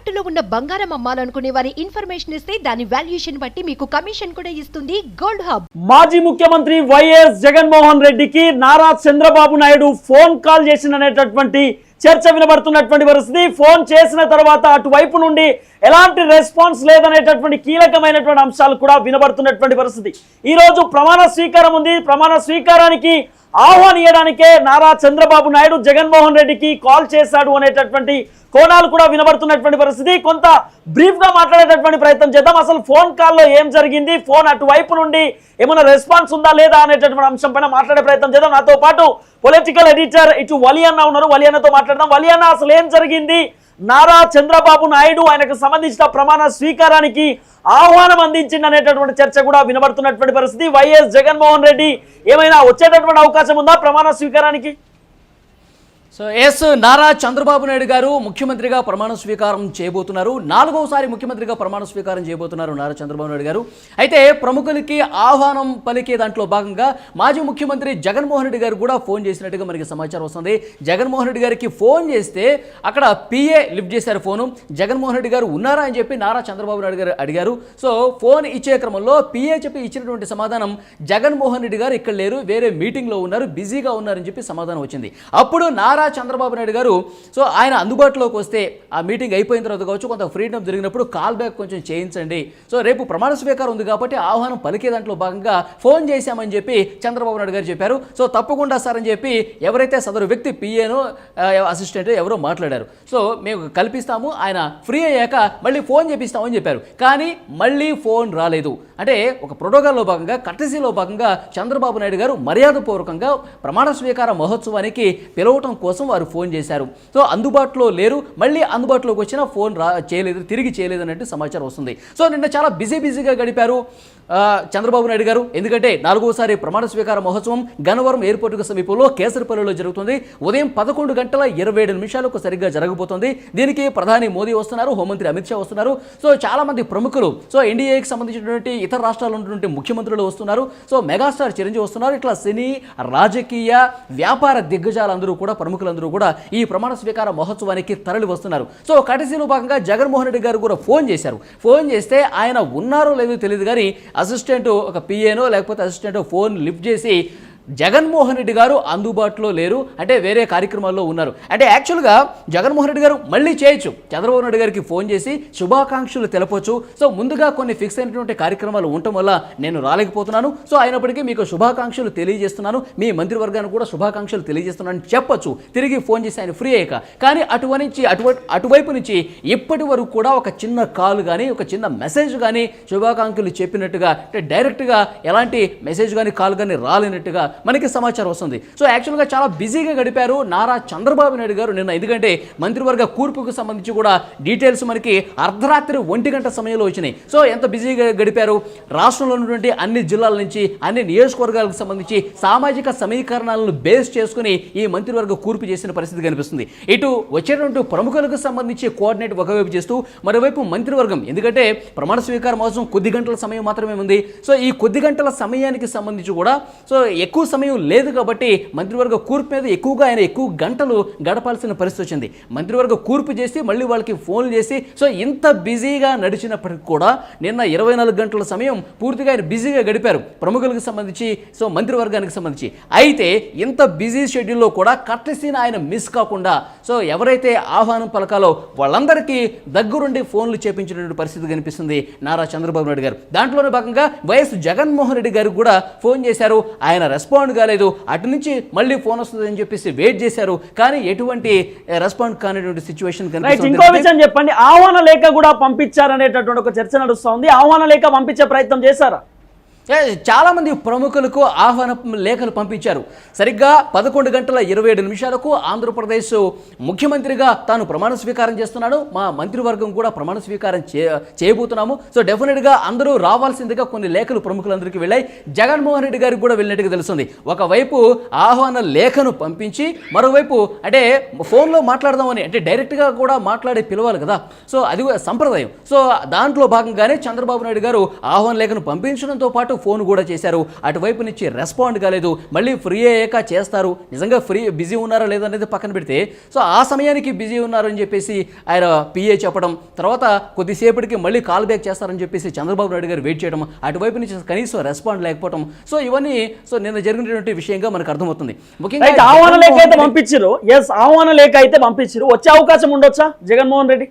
తాకట్టులో ఉన్న బంగారం అమ్మాలనుకునే వారి ఇన్ఫర్మేషన్ ఇస్తే దాని వాల్యుయేషన్ బట్టి మీకు కమిషన్ కూడా ఇస్తుంది గోల్డ్ హబ్. మాజీ ముఖ్యమంత్రి వైఎస్ జగన్మోహన్ రెడ్డికి నారా చంద్రబాబు నాయుడు ఫోన్ కాల్ చేసిన చర్చ వినబడుతున్నటువంటి పరిస్థితి. ఫోన్ చేసిన తర్వాత అటువైపు నుండి ఎలాంటి రెస్పాన్స్ లేదనేటటువంటి కీలకమైనటువంటి అంశాలు కూడా వినబడుతున్నటువంటి పరిస్థితి. ఈరోజు ప్రమాణ స్వీకారం ఉంది. ప్రమాణ స్వీకారానికి ఆహ్వానియడానికే నారా చంద్రబాబు నాయుడు జగన్మోహన్ రెడ్డికి కాల్ చేశాడు అనేటటువంటి కోణాలు కూడా వినబడుతున్నటువంటి పరిస్థితి. కొంత బ్రీఫ్గా మాట్లాడేటటువంటి ప్రయత్నం చేద్దాం. అసలు ఫోన్ కాల్లో ఏం జరిగింది? ఫోన్ అటువైపు నుండి ఏమైనా రెస్పాన్స్ ఉందా లేదా అనేటటువంటి అంశం పైన మాట్లాడే ప్రయత్నం చేద్దాం. నాతో పాటు పొలిటికల్ ఎడిటర్ ఇటు వలియన్న ఉన్నారు. వలియన్నతో మాట్లాడదాం. వలియన్న అసలు ఏం జరిగింది? నారా చంద్రబాబు నాయుడు ఆయనకు సంబంధించిన ప్రమాణ స్వీకారానికి ఆహ్వానం అందించింది అనేటటువంటి చర్చ కూడా వినబడుతున్నటువంటి పరిస్థితి. వైఎస్ జగన్మోహన్ రెడ్డి ఏమైనా వచ్చేటటువంటి అవకాశం ఉందా ప్రమాణ స్వీకారానికి? సో ఎస్ నారా చంద్రబాబు నాయుడు గారు ముఖ్యమంత్రిగా ప్రమాణ స్వీకారం చేయబోతున్నారు. నాలుగవసారి ముఖ్యమంత్రిగా ప్రమాణ స్వీకారం చేయబోతున్నారు నారా చంద్రబాబు నాయుడు గారు. అయితే ప్రముఖులకి ఆహ్వానం పలికే దాంట్లో భాగంగా మాజీ ముఖ్యమంత్రి జగన్మోహన్ రెడ్డి గారు కూడా ఫోన్ చేసినట్టుగా మనకి సమాచారం వస్తుంది. జగన్మోహన్ రెడ్డి గారికి ఫోన్ చేస్తే అక్కడ పిఏ లిఫ్ట్ చేశారు ఫోను. జగన్మోహన్ రెడ్డి గారు ఉన్నారా అని చెప్పి నారా చంద్రబాబు నాయుడు గారు అడిగారు. సో ఫోన్ ఇచ్చే క్రమంలో పిఏ చెప్పి ఇచ్చినటువంటి సమాధానం జగన్మోహన్ రెడ్డి గారు ఇక్కడ లేరు. వేరే మీటింగ్లో ఉన్నారు. బిజీగా ఉన్నారని చెప్పి సమాధానం వచ్చింది. అప్పుడు నారా చంద్రబాబు నాయుడు గారు. సో ఆయన అందుబాటులోకి వస్తే ఆ మీటింగ్ అయిపోయిన తర్వాత కావచ్చు కొంత ఫ్రీడమ్ జరిగినప్పుడు కాల్ బ్యాక్ కొంచెం చేయించండి. సో రేపు ప్రమాణ స్వీకారం ఉంది కాబట్టి ఆహ్వానం పలికే దాంట్లో భాగంగా ఫోన్ చేశామని చెప్పి చంద్రబాబు నాయుడు గారు చెప్పారు. సో తప్పకుండా సార్ అని చెప్పి ఎవరైతే సదరు వ్యక్తి పిఏను అసిస్టెంట్ ఎవరో మాట్లాడారు. సో మేము కల్పిస్తాము ఆయన ఫ్రీ అయ్యాక మళ్ళీ ఫోన్ చేపిస్తామని చెప్పారు. కానీ మళ్ళీ ఫోన్ రాలేదు. అంటే ఒక ప్రోటోకాల్లో భాగంగా కట్టసీలో భాగంగా చంద్రబాబు నాయుడు గారు మర్యాదపూర్వకంగా ప్రమాణ స్వీకార మహోత్సవానికి పిలవటం కోసం కోసం వారు ఫోన్ చేశారు. సో అందుబాటులో లేరు. మళ్ళీ అందుబాటులోకి వచ్చినా ఫోన్ రా చేయలేదు తిరిగి చేయలేదు అన్నట్టు సమాచారం వస్తుంది. సో నిన్న చాలా బిజీ బిజీగా గడిపారు. చంద్రబాబు నాయుడు గారు ఎందుకంటే నాలుగోసారి ప్రమాణ స్వీకార మహోత్సవం గన్నవరం ఎయిర్పోర్టుకు సమీపంలో కేసరిపల్లిలో జరుగుతుంది. ఉదయం పదకొండు గంటల ఇరవై ఏడు నిమిషాలకు సరిగ్గా జరగబోతోంది. దీనికి ప్రధాని మోదీ వస్తున్నారు హోంమంత్రి అమిత్ షా వస్తున్నారు. సో చాలామంది ప్రముఖులు సో ఎన్డీఏకి సంబంధించినటువంటి ఇతర రాష్ట్రాల ఉన్నటువంటి ముఖ్యమంత్రులు వస్తున్నారు. సో మెగాస్టార్ చిరంజీవి వస్తున్నారు. ఇట్లా సినీ రాజకీయ వ్యాపార దిగ్గజాలందరూ కూడా ప్రముఖులందరూ కూడా ఈ ప్రమాణ స్వీకార మహోత్సవానికి తరలి వస్తున్నారు. సో కటసీలో భాగంగా జగన్మోహన్ రెడ్డి గారు కూడా ఫోన్ చేశారు. ఫోన్ చేస్తే ఆయన ఉన్నారో లేదో తెలియదు కానీ అసిస్టెంట్ ఒక పిఏనో లేకపోతే అసిస్టెంట్ ఫోన్ లిఫ్ట్ చేసి జగన్మోహన్ రెడ్డి గారు అందుబాటులో లేరు. అంటే వేరే కార్యక్రమాల్లో ఉన్నారు. అంటే యాక్చువల్గా జగన్మోహన్ రెడ్డి గారు మళ్ళీ చేయొచ్చు. చంద్రబాబు నాయుడు గారికి ఫోన్ చేసి శుభాకాంక్షలు తెలపొచ్చు. సో ముందుగా కొన్ని ఫిక్స్ అయినటువంటి కార్యక్రమాలు ఉండటం వల్ల నేను రాలేకపోతున్నాను. సో అయినప్పటికీ మీకు శుభాకాంక్షలు తెలియజేస్తున్నాను. మీ మంత్రివర్గానికి కూడా శుభాకాంక్షలు తెలియజేస్తున్నాను చెప్పొచ్చు. తిరిగి ఫోన్ చేసి ఆయన ఫ్రీ అయ్యాక. కానీ అటువంటి అటు అటువైపు నుంచి ఇప్పటి వరకు కూడా ఒక చిన్న కాల్ కానీ ఒక చిన్న మెసేజ్ కానీ శుభాకాంక్షలు చెప్పినట్టుగా అంటే డైరెక్ట్గా ఎలాంటి మెసేజ్ కానీ కాల్ కానీ రాలేనట్టుగా మనకి సమాచారం వస్తుంది. సో యాక్చువల్గా చాలా బిజీగా గడిపారు నారా చంద్రబాబు నాయుడు గారు నిన్న. ఎందుకంటే మంత్రివర్గ కూర్పుకు సంబంధించి కూడా డీటెయిల్స్ మనకి అర్ధరాత్రి ఒంటి గంట సమయంలో వచ్చినాయి. సో ఎంత బిజీగా గడిపారు? రాష్ట్రంలో ఉన్నటువంటి అన్ని జిల్లాల నుంచి అన్ని నియోజకవర్గాలకు సంబంధించి సామాజిక సమీకరణాలను బేస్ చేసుకుని ఈ మంత్రివర్గ కూర్పు చేసిన పరిస్థితి కనిపిస్తుంది. ఇటు వచ్చేటువంటి ప్రముఖులకు సంబంధించి కోఆర్డినేట్ ఒకవైపు చేస్తూ మరోవైపు మంత్రివర్గం. ఎందుకంటే ప్రమాణ స్వీకారం కోసం కొద్ది గంటల సమయం మాత్రమే ఉంది. సో ఈ కొద్ది గంటల సమయానికి సంబంధించి కూడా సో ఎక్కువ ఎక్కువ సమయం లేదు కాబట్టి మంత్రివర్గ కూర్పు మీద ఎక్కువగా ఆయన ఎక్కువ గంటలు గడపాల్సిన పరిస్థితి వచ్చింది. మంత్రివర్గ కూర్పు చేసి మళ్ళీ వాళ్ళకి ఫోన్లు చేసి సో ఇంత బిజీగా నడిచినప్పటికీ కూడా నిన్న ఇరవై నాలుగు గంటల సమయం పూర్తిగా ఆయన బిజీగా గడిపారు. ప్రముఖులకు సంబంధించి సో మంత్రివర్గానికి సంబంధించి. అయితే ఇంత బిజీ షెడ్యూల్లో కూడా కట్టసీన ఆయన మిస్ కాకుండా సో ఎవరైతే ఆహ్వానం పలకాలో వాళ్ళందరికీ దగ్గరుండి ఫోన్లు చేపించినటువంటి పరిస్థితి కనిపిస్తుంది నారా చంద్రబాబు నాయుడు గారు. దాంట్లోనే భాగంగా వైఎస్ జగన్మోహన్ రెడ్డి గారికి కూడా ఫోన్ చేశారు. ఆయన రెస్పాండ్ కాలేదు. అటు నుంచి మళ్ళీ ఫోన్ వస్తుందని చెప్పేసి వెయిట్ చేశారు. కానీ ఎటువంటి రెస్పాండ్ కానిటువంటి సిచ్యువేషన్ ఇంకో విషయం చెప్పండి. ఆహ్వాన లేఖ కూడా పంపించారనేటటువంటి ఒక చర్చ నడుస్తా ఉంది ఆహ్వాన లేఖ పంపించే ప్రయత్నం చేశారా? ఏ, ప్రముఖులకు ఆహ్వాన లేఖలు పంపించారు. సరిగ్గా పదకొండు గంటల ఇరవై ఏడు నిమిషాలకు ఆంధ్రప్రదేశ్ ముఖ్యమంత్రిగా తాను ప్రమాణ స్వీకారం చేస్తున్నాడు. మా మంత్రివర్గం కూడా ప్రమాణ స్వీకారం చే చేయబోతున్నాము. సో డెఫినెట్గా అందరూ రావాల్సిందిగా కొన్ని లేఖలు ప్రముఖులందరికీ వెళ్ళాయి. జగన్మోహన్ రెడ్డి గారికి కూడా వెళ్ళినట్టుగా తెలుస్తుంది. ఒకవైపు ఆహ్వాన లేఖను పంపించి మరోవైపు అంటే ఫోన్లో మాట్లాడదామని అంటే డైరెక్ట్గా కూడా మాట్లాడి పిలవాలి కదా. సో అది సంప్రదాయం. సో దాంట్లో భాగంగానే చంద్రబాబు నాయుడు గారు ఆహ్వాన లేఖను పంపించడంతో పాటు ఫోన్ కూడా చేశారు. అటువైపు నుంచి రెస్పాండ్ కాలేదు. మళ్ళీ ఫ్రీ అయ్యాక చేస్తారు. నిజంగా ఫ్రీ బిజీ ఉన్నారా లేదనేది పక్కన పెడితే సో ఆ సమయానికి బిజీ ఉన్నారని చెప్పేసి ఆయన పిఏ చెప్పడం తర్వాత కొద్దిసేపటికి మళ్ళీ కాల్ బ్యాక్ చేస్తారని చెప్పేసి చంద్రబాబు నాయుడు గారు వెయిట్ చేయడం అటువైపు నుంచి కనీసం రెస్పాండ్ లేకపోవడం సో ఇవన్నీ సో నిన్న జరిగినటువంటి విషయంగా మనకు అర్థమవుతుంది. అయితే ఆహ్వాన లేఖ అయితే పంపించారు ఎస్ ఆహ్వాన లేఖ అయితే పంపించారు వచ్చే అవకాశం ఉండొచ్చా? జగన్మోహన్ రెడ్డి?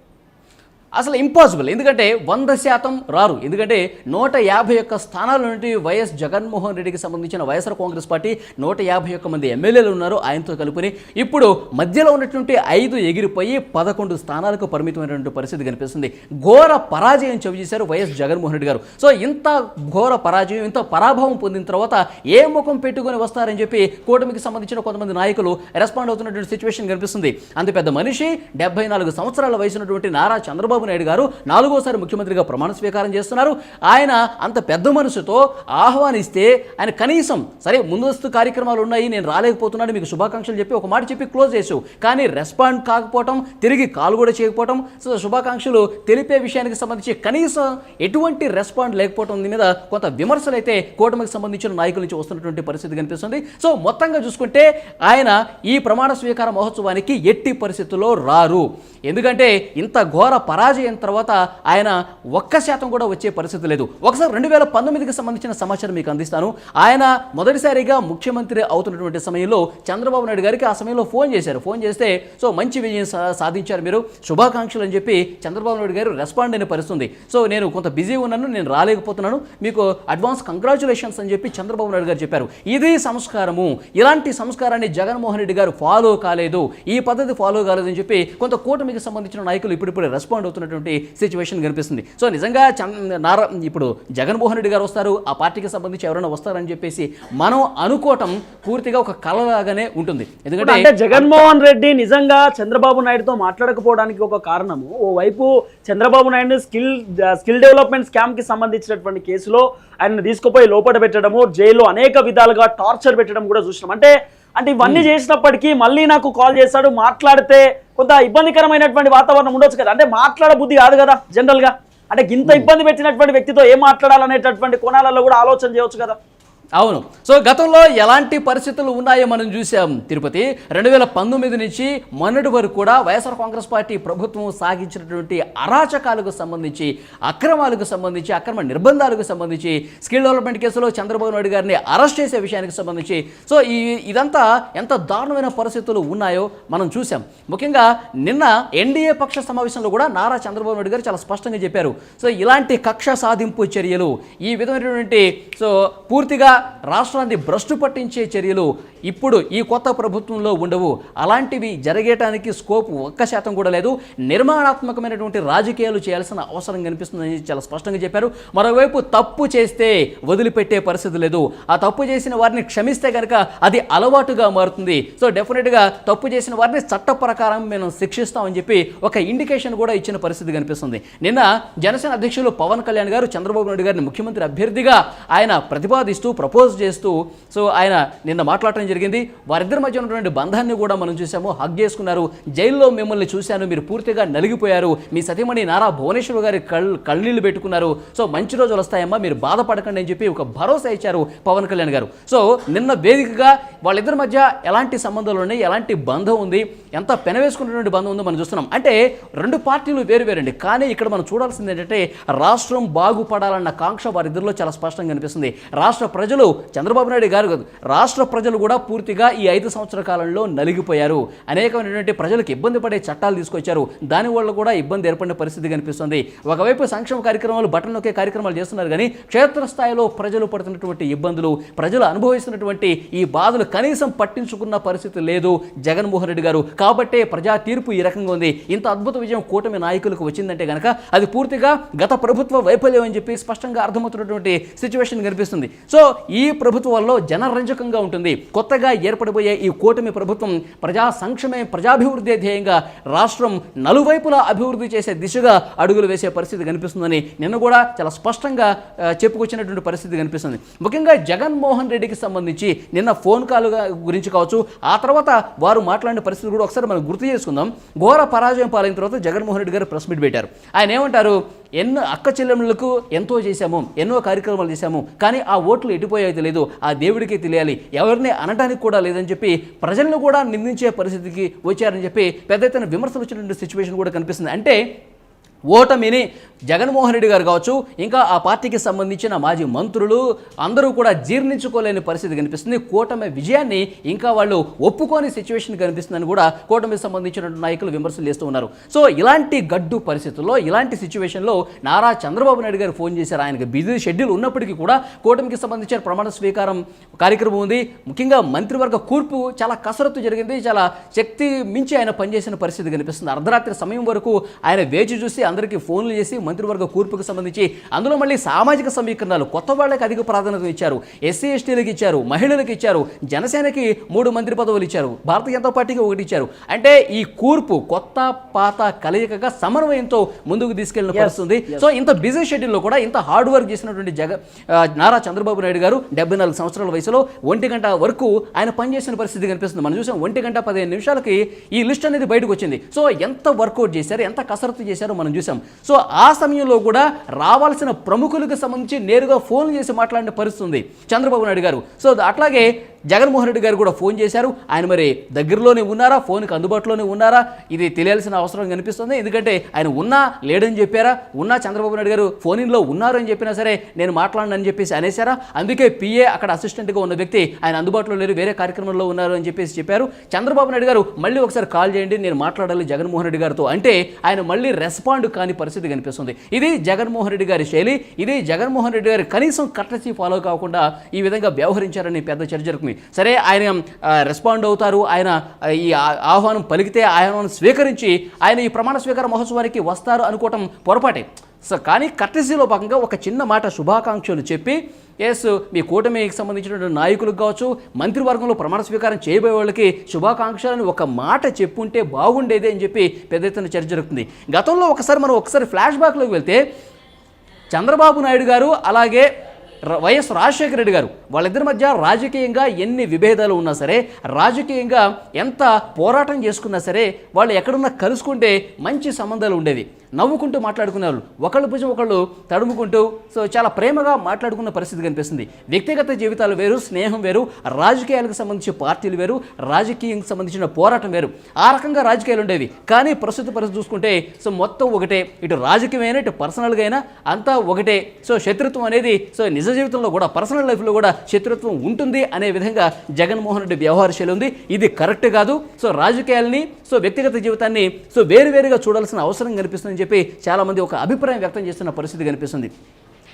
అసలు ఇంపాసిబుల్ ఎందుకంటే వంద శాతం రారు. ఎందుకంటే నూట యాభై ఒక్క స్థానాల నుండి వైఎస్ జగన్మోహన్ రెడ్డికి సంబంధించిన వైఎస్ఆర్ కాంగ్రెస్ పార్టీ నూట యాభై ఒక్క మంది ఎమ్మెల్యేలు ఉన్నారు ఆయనతో కలుపుని ఇప్పుడు మధ్యలో ఉన్నటువంటి ఐదు ఎగిరిపోయి పదకొండు స్థానాలకు పరిమితమైనటువంటి పరిస్థితి కనిపిస్తుంది. ఘోర పరాజయం చవిచేశారు వైఎస్ జగన్మోహన్ రెడ్డి గారు. సో ఇంత ఘోర పరాజయం ఇంత పరాభవం పొందిన తర్వాత ఏ ముఖం పెట్టుకొని వస్తారని చెప్పి కూటమికి సంబంధించిన కొంతమంది నాయకులు రెస్పాండ్ అవుతున్నటువంటి సిచ్యువేషన్ కనిపిస్తుంది. అంత పెద్ద మనిషి డెబ్బై నాలుగు సంవత్సరాల వయసు ఉన్నటువంటి నారా చంద్రబాబు నాయుడు గారు నాలుగోసారి ముఖ్యమంత్రిగా ప్రమాణ స్వీకారం చేస్తున్నారు. ఆయన అంత పెద్ద మనసుతో ఆహ్వానిస్తే ఆయన కనీసం సరే ముందస్తు కార్యక్రమాలు ఉన్నాయి నేను రాలేకపోతున్నాను మీకు శుభాకాంక్షలు చెప్పి ఒక మాట చెప్పి క్లోజ్ చేసావు కానీ రెస్పాండ్ కాకపోవటం తిరిగి కాల్ కూడా చేయకపోవటం సో శుభాకాంక్షలు తెలిపే విషయానికి సంబంధించి కనీసం ఎటువంటి రెస్పాండ్ లేకపోవడం మీద కొంత విమర్శలు అయితే కూటమికి సంబంధించిన నాయకుల నుంచి వస్తున్నటువంటి పరిస్థితి కనిపిస్తుంది. సో మొత్తంగా చూసుకుంటే ఆయన ఈ ప్రమాణ స్వీకార మహోత్సవానికి ఎట్టి పరిస్థితుల్లో రారు. ఎందుకంటే ఇంత ఘోర పరాజయం తర్వాత ఆయన ఒక్క శాతం కూడా వచ్చే పరిస్థితి లేదు. ఒకసారి రెండు వేల పంతొమ్మిదికి సంబంధించిన సమాచారం మీకు అందిస్తాను. ఆయన మొదటిసారిగా ముఖ్యమంత్రి అవుతున్నటువంటి సమయంలో చంద్రబాబు నాయుడు గారికి ఆ సమయంలో ఫోన్ చేశారు. ఫోన్ చేస్తే సో మంచి విజయం సాధించారు మీరు. శుభాకాంక్షలు అని చెప్పి చంద్రబాబు నాయుడు గారు రెస్పాండ్ అయిన పరిస్థితుంది. సో నేను కొంత బిజీ ఉన్నాను నేను రాలేకపోతున్నాను. మీకు అడ్వాన్స్ కంగ్రాచులేషన్స్ అని చెప్పి చంద్రబాబు నాయుడు గారు చెప్పారు. ఇది సంస్కారము. ఇలాంటి సంస్కారాన్ని జగన్మోహన్ రెడ్డి గారు ఫాలో కాలేదు. ఈ పద్ధతి ఫాలో కాలేదని చెప్పి కొంత కూటమికి సంబంధించిన నాయకులు ఇప్పుడు రెస్పాండ్ అవుతున్నటువంటి సిచ్యువేషన్ కనిపిస్తుంది. సో నిజంగా చంద్ర నారా ఇప్పుడు జగన్మోహన్ రెడ్డి గారు వస్తారు ఆ పార్టీకి సంబంధించి ఎవరైనా వస్తారని చెప్పేసి మనం అనుకోవటం పూర్తిగా ఒక కలలాగానే ఉంటుంది. అంటే ఎందుకంటే జగన్మోహన్ రెడ్డి నిజంగా చంద్రబాబు నాయుడుతో మాట్లాడకపోవడానికి ఒక కారణము ఓవైపు Chandrababu Naidu skill skill development స్కామ్కి సంబంధించినటువంటి కేసులో ఆయన తీసుకుపోయి లోపల పెట్టడము జైల్లో అనేక విధాలుగా టార్చర్ పెట్టడం కూడా చూసినాం. అంటే అంటే ఇవన్నీ చేసినప్పటికీ మళ్ళీ నాకు కాల్ చేశాడు మాట్లాడితే కొంత ఇబ్బందికరమైనటువంటి వాతావరణం ఉండొచ్చు కదా. అంటే మాట్లాడ బుద్ధి కాదు కదా జనరల్గా. అంటే ఇంత ఇబ్బంది పెట్టినటువంటి వ్యక్తితో ఏం మాట్లాడాలనేటటువంటి కోణాలలో కూడా ఆలోచన చేయొచ్చు కదా. అవును. సో గతంలో ఎలాంటి పరిస్థితులు ఉన్నాయో మనం చూసాం తిరుపతి. రెండు వేల పంతొమ్మిది నుంచి మొన్నటి వరకు కూడా వైఎస్ఆర్ కాంగ్రెస్ పార్టీ ప్రభుత్వం సాగించినటువంటి అరాచకాలకు సంబంధించి అక్రమాలకు సంబంధించి అక్రమ నిర్బంధాలకు సంబంధించి స్కిల్ డెవలప్మెంట్ కేసులో చంద్రబాబు నాయుడు గారిని అరెస్ట్ చేసే విషయానికి సంబంధించి సో ఈ ఇదంతా ఎంత దారుణమైన పరిస్థితులు ఉన్నాయో మనం చూసాం ముఖ్యంగా నిన్న ఎన్డీఏ పక్ష సమావేశంలో కూడా నారా చంద్రబాబు నాయుడు గారు చాలా స్పష్టంగా చెప్పారు. సో ఇలాంటి కక్ష సాధింపు చర్యలు ఈ విధమైనటువంటి సో పూర్తిగా రాష్ట్రాన్ని భ్రష్టు పట్టించే చర్యలు ఇప్పుడు ఈ కొత్త ప్రభుత్వంలో ఉండవు. అలాంటివి జరిగేటానికి స్కోప్ ఒక్క శాతం కూడా లేదు. నిర్మాణాత్మకమైనటువంటి రాజకీయాలు చేయాల్సిన అవసరం కనిపిస్తుందని చాలా స్పష్టంగా చెప్పారు. మరోవైపు తప్పు చేస్తే వదిలిపెట్టే పరిస్థితి లేదు. ఆ తప్పు చేసిన వారిని క్షమిస్తే కనుక అది అలవాటుగా మారుతుంది. సో డెఫినెట్గా తప్పు చేసిన వారిని చట్ట ప్రకారం మేము శిక్షిస్తామని చెప్పి ఒక ఇండికేషన్ కూడా ఇచ్చిన పరిస్థితి కనిపిస్తుంది. నిన్న జనసేన అధ్యక్షులు పవన్ కళ్యాణ్ గారు చంద్రబాబు నాయుడు గారిని ముఖ్యమంత్రి అభ్యర్థిగా ఆయన ప్రతిపాదిస్తూ ప్రపోజ్ చేస్తూ సో ఆయన నిన్న మాట్లాడటం జరిగింది. వారిద్దరి మధ్య ఉన్నటువంటి బంధాన్ని కూడా మనం చూసాము. హగ్ చేసుకున్నారు. జైల్లో మిమ్మల్ని చూశాను. మీరు పూర్తిగా నలిగిపోయారు. మీ సతీమణి నారా భువనేశ్వర్ గారి కళ్ళు కళ్ళీళ్ళు పెట్టుకున్నారు. సో మంచి రోజులు వస్తాయమ్మా. మీరు బాధపడకండి అని చెప్పి ఒక భరోసా ఇచ్చారు పవన్ కళ్యాణ్ గారు. సో నిన్న వేదికగా వాళ్ళిద్దరి మధ్య ఎలాంటి సంబంధాలు ఉన్నాయి? ఎలాంటి బంధం ఉంది? ఎంత పెనవేసుకున్నటువంటి బంధం ఉందో మనం చూస్తున్నాం. అంటే రెండు పార్టీలు వేరు వేరండి. కానీ ఇక్కడ మనం చూడాల్సింది ఏంటంటే రాష్ట్రం బాగుపడాలన్న కాంక్ష వారిద్దరిలో చాలా స్పష్టంగా కనిపిస్తుంది రాష్ట్ర ప్రజలు చంద్రబాబు నాయుడు గారు కాదు, రాష్ట్ర ప్రజలు కూడా పూర్తిగా ఈ ఐదు సంవత్సర కాలంలో నలిగిపోయారు. అనేకమైనటువంటి ప్రజలకు ఇబ్బంది పడే చట్టాలు తీసుకొచ్చారు. దానివల్ల కూడా ఇబ్బంది ఏర్పడిన పరిస్థితి కనిపిస్తుంది ఒకవైపు సంక్షేమ కార్యక్రమాలు బటన్ నొక్కే కార్యక్రమాలు చేస్తున్నారు కానీ క్షేత్రస్థాయిలో ప్రజలు పడుతున్నటువంటి ఇబ్బందులు ప్రజలు అనుభవిస్తున్నటువంటి ఈ బాధలు కనీసం పట్టించుకున్న పరిస్థితి లేదు జగన్మోహన్ రెడ్డి గారు. కాబట్టే ప్రజా తీర్పు ఈ రకంగా ఉంది. ఇంత అద్భుత విజయం కూటమి నాయకులకు వచ్చిందంటే కనుక అది పూర్తిగా గత ప్రభుత్వ వైఫల్యం అని చెప్పి స్పష్టంగా అర్థమవుతున్నటువంటి సిచ్యువేషన్ కనిపిస్తుంది. సో ఈ ప్రభుత్వంలో జనరంజకంగా ఉంటుంది. కొత్తగా ఏర్పడిపోయే ఈ కూటమి ప్రభుత్వం ప్రజా సంక్షేమ ప్రజాభివృద్ధి ధ్యేయంగా రాష్ట్రం నలువైపులా అభివృద్ధి చేసే దిశగా అడుగులు వేసే పరిస్థితి కనిపిస్తుందని నిన్న కూడా చాలా స్పష్టంగా చెప్పుకొచ్చినటువంటి పరిస్థితి కనిపిస్తుంది. ముఖ్యంగా జగన్మోహన్ రెడ్డికి సంబంధించి నిన్న ఫోన్ కాల్ గురించి కావచ్చు. ఆ తర్వాత వారు మాట్లాడిన పరిస్థితి కూడా ఒకసారి మనం గుర్తు చేసుకుందాం. ఘోర పరాజయం పాలైన తర్వాత జగన్మోహన్ రెడ్డి గారు ప్రెస్ మీట్ పెట్టారు. ఆయన ఏమంటారు? ఎన్నో అక్క చెల్లెములకు ఎంతో చేశాము ఎన్నో కార్యక్రమాలు చేశాము కానీ ఆ ఓట్లు ఎటుపోయాయో తెలియదు ఆ దేవుడికి తెలియాలి ఎవరిని అనడానికి కూడా లేదని చెప్పి ప్రజలను కూడా నిందించే పరిస్థితికి వచ్చారని చెప్పి పెద్ద ఎత్తున విమర్శలు వచ్చినటువంటి సిచ్యువేషన్ కూడా కనిపిస్తుంది. అంటే ఓటమిని జగన్మోహన్ రెడ్డి గారు కావచ్చు ఇంకా ఆ పార్టీకి సంబంధించిన మాజీ మంత్రులు అందరూ కూడా జీర్ణించుకోలేని పరిస్థితి కనిపిస్తుంది. కూటమి విజయాన్ని ఇంకా వాళ్ళు ఒప్పుకోని సిచ్యువేషన్ కనిపిస్తుందని కూడా కూటమికి సంబంధించిన నాయకులు విమర్శలు చేస్తూ ఉన్నారు. సో ఇలాంటి గడ్డు పరిస్థితుల్లో ఇలాంటి సిచ్యువేషన్లో నారా చంద్రబాబు నాయుడు గారు ఫోన్ చేశారు. ఆయనకి బిజీ షెడ్యూల్ ఉన్నప్పటికీ కూడా కూటమికి సంబంధించిన ప్రమాణ స్వీకారం కార్యక్రమం ఉంది. ముఖ్యంగా మంత్రివర్గ కూర్పు చాలా కసరత్తు జరిగింది. చాలా శక్తి మించి ఆయన పనిచేసిన పరిస్థితి కనిపిస్తుంది. అర్ధరాత్రి సమయం వరకు ఆయన వేచి చూసి అందరికీ ఫోన్లు చేసి మంత్రివర్గ కూర్పుకు సంబంధించి అందులో మళ్ళీ సామాజిక సమీకరణాలు కొత్త వాళ్ళకి అధిక ప్రాధాన్యత ఇచ్చారు. ఎస్సీ ఎస్టీలకు ఇచ్చారు. మహిళలకు ఇచ్చారు. జనసేనకి మూడు మంత్రి పదవులు ఇచ్చారు. భారతీయ జనతా పార్టీకి ఒకటి ఇచ్చారు. అంటే ఈ కూర్పు కొత్త పాత కలయికగా సమన్వయంతో ముందుకు తీసుకెళ్ళిన పరిస్థితుంది. సో ఇంత బిజీ షెడ్యూల్లో కూడా ఇంత హార్డ్ వర్క్ చేసినటువంటి జగ నారా చంద్రబాబు నాయుడు గారు డెబ్బై నాలుగు సంవత్సరాల వయసులో ఒంటి గంట వరకు ఆయన పనిచేసిన పరిస్థితి కనిపిస్తుంది. మనం చూసాం ఒంటి గంట పదిహేను నిమిషాలకి ఈ లిస్ట్ అనేది బయటకు వచ్చింది. సో ఎంత వర్కౌట్ చేశారు ఎంత కసరత్తు చేశారో మనం చూసాం. సో ఆ సమయంలో కూడా రావాల్సిన ప్రముఖులకు సంబంధించి నేరుగా ఫోన్ చేసి మాట్లాడిన పరిస్థితి ఉంది. చంద్రబాబు నాయుడు గారు. సో అట్లాగే జగన్మోహన్ రెడ్డి గారు కూడా ఫోన్ చేశారు. ఆయన మరి దగ్గరలోనే ఉన్నారా? ఫోన్కి అందుబాటులోనే ఉన్నారా? ఇది తెలియాల్సిన అవసరం కనిపిస్తుంది. ఎందుకంటే ఆయన ఉన్నా లేడని చెప్పారా? ఉన్నా చంద్రబాబు నాయుడు గారు ఫోన్ ఇన్లో ఉన్నారు అని చెప్పినా సరే నేను మాట్లాడనని చెప్పేసి అనేసారా అందుకే పిఏ అక్కడ అసిస్టెంట్గా ఉన్న వ్యక్తి ఆయన అందుబాటులో లేరు వేరే కార్యక్రమంలో ఉన్నారు అని చెప్పేసి చెప్పారు. చంద్రబాబు నాయుడు గారు మళ్ళీ ఒకసారి కాల్ చేయండి నేను మాట్లాడాలి జగన్మోహన్ రెడ్డి గారితో అంటే ఆయన మళ్ళీ రెస్పాండ్ కాని పరిస్థితి కనిపిస్తుంది. ఇది జగన్మోహన్ రెడ్డి గారి శైలి ఇది జగన్మోహన్ రెడ్డి గారి కనీసం కట్టసి ఫాలో కాకుండా ఈ విధంగా వ్యవహరించారని పెద్ద చర్చ జరుగుతుంది సరే ఆయన రెస్పాండ్ అవుతారు. ఆయన ఈ ఆహ్వానం పలికితే ఆయన స్వీకరించి ఆయన ఈ ప్రమాణ స్వీకార మహోత్సవానికి వస్తారు అనుకోవటం పొరపాటే. సో కానీ కట్టసీలో భాగంగా ఒక చిన్న మాట శుభాకాంక్షలు చెప్పి ఎస్ మీ కూటమికి సంబంధించినటువంటి నాయకులకు కావచ్చు మంత్రివర్గంలో ప్రమాణ స్వీకారం చేయబోయే వాళ్ళకి శుభాకాంక్షలను ఒక మాట చెప్పుంటే బాగుండేది అని చెప్పి పెద్ద ఎత్తున చర్చ జరుగుతుంది. గతంలో ఒకసారి మనం ఒకసారి ఫ్లాష్ బ్యాక్లోకి వెళ్తే చంద్రబాబు నాయుడు గారు అలాగే వైఎస్ రాజశేఖర రెడ్డి గారు వాళ్ళిద్దరి మధ్య రాజకీయంగా ఎన్ని విభేదాలు ఉన్నా సరే రాజకీయంగా ఎంత పోరాటం చేసుకున్నా సరే వాళ్ళు ఎక్కడున్నా కలుసుకుంటే మంచి సంబంధాలు ఉండేవి. నవ్వుకుంటూ మాట్లాడుకునేవాళ్ళు. ఒకళ్ళు భుజం ఒకళ్ళు తడుముకుంటూ సో చాలా ప్రేమగా మాట్లాడుకున్న పరిస్థితి కనిపిస్తుంది. వ్యక్తిగత జీవితాలు వేరు స్నేహం వేరు రాజకీయాలకు సంబంధించి పార్టీలు వేరు రాజకీయంకి సంబంధించిన పోరాటం వేరు. ఆ రకంగా రాజకీయాలు ఉండేవి. కానీ ప్రస్తుత పరిస్థితి చూసుకుంటే సో మొత్తం ఒకటే. ఇటు రాజకీయమైన ఇటు పర్సనల్గా అయినా అంతా ఒకటే. సో శత్రుత్వం అనేది సో నిజ జీవితంలో కూడా పర్సనల్ లైఫ్లో కూడా శత్రుత్వం ఉంటుంది అనే విధంగా జగన్మోహన్ రెడ్డి వ్యవహార శైలి ఉంది. ఇది కరెక్ట్ కాదు. సో రాజకీయాల్ని సో వ్యక్తిగత జీవితాన్ని సో వేరువేరుగా చూడాల్సిన అవసరం కనిపిస్తుంది. చెప్పి చాలామంది ఒక అభిప్రాయం వ్యక్తం చేస్తున్న పరిస్థితి కనిపిస్తుంది.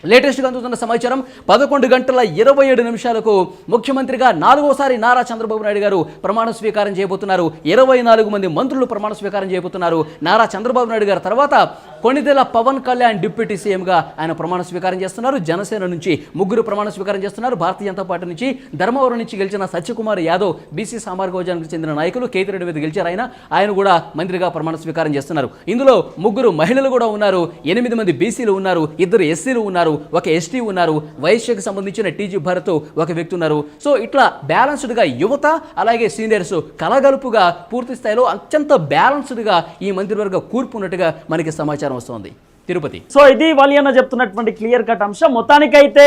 లేటెస్ట్గా అందుతున్న సమాచారం పదకొండు గంటల ఇరవై ఏడు నిమిషాలకు ముఖ్యమంత్రిగా నాలుగోసారి నారా చంద్రబాబు నాయుడు గారు ప్రమాణ స్వీకారం చేయబోతున్నారు. ఇరవై నాలుగు మంది మంత్రులు ప్రమాణ స్వీకారం చేయబోతున్నారు. నారా చంద్రబాబు నాయుడు గారు తర్వాత కొణిదెల పవన్ కళ్యాణ్ డిప్యూటీ సీఎంగా ఆయన ప్రమాణ స్వీకారం చేస్తున్నారు. జనసేన నుంచి ముగ్గురు ప్రమాణ స్వీకారం చేస్తున్నారు. భారతీయ జనతా పార్టీ నుంచి ధర్మవరం నుంచి గెలిచిన సత్యకుమార్ యాదవ్ బీసీ సామాజిక చెందిన నాయకులు కేతిరెడ్డి మీద గెలిచారు. ఆయన ఆయన కూడా మంత్రిగా ప్రమాణ స్వీకారం చేస్తున్నారు. ఇందులో ముగ్గురు మహిళలు కూడా ఉన్నారు. ఎనిమిది మంది బీసీలు ఉన్నారు. ఇద్దరు ఎస్సీలు ఉన్నారు ఒక ఎస్టీ ఉన్నారు వైశ్యకు సంబంధించిన టీజీ భరత్ ఒక వ్యక్తి ఉన్నారు. సో ఇట్లా బ్యాలెన్స్డ్గా యువత అలాగే సీనియర్స్ కలగలుపుగా పూర్తి స్థాయిలో అత్యంత బ్యాలెన్స్డ్గా ఈ మంత్రివర్గ కూర్పు ఉన్నట్టుగా మనకి సమాచారం వస్తోంది. తిరుపతి. సో ఇది వలియన్న చెప్తున్నటువంటి క్లియర్ కట్ అంశం. మొత్తానికైతే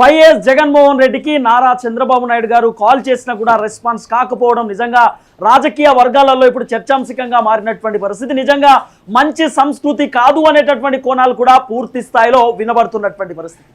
వైఎస్ జగన్మోహన్ రెడ్డికి నారా చంద్రబాబు నాయుడు గారు కాల్ చేసినా కూడా రెస్పాన్స్ కాకపోవడం నిజంగా రాజకీయ వర్గాలలో ఇప్పుడు చర్చాంశకంగా మారినటువంటి పరిస్థితి. నిజంగా మంచి సంస్కృతి కాదు అనేటటువంటి కోణాలు కూడా పూర్తి స్థాయిలో వినబడుతున్నటువంటి పరిస్థితి.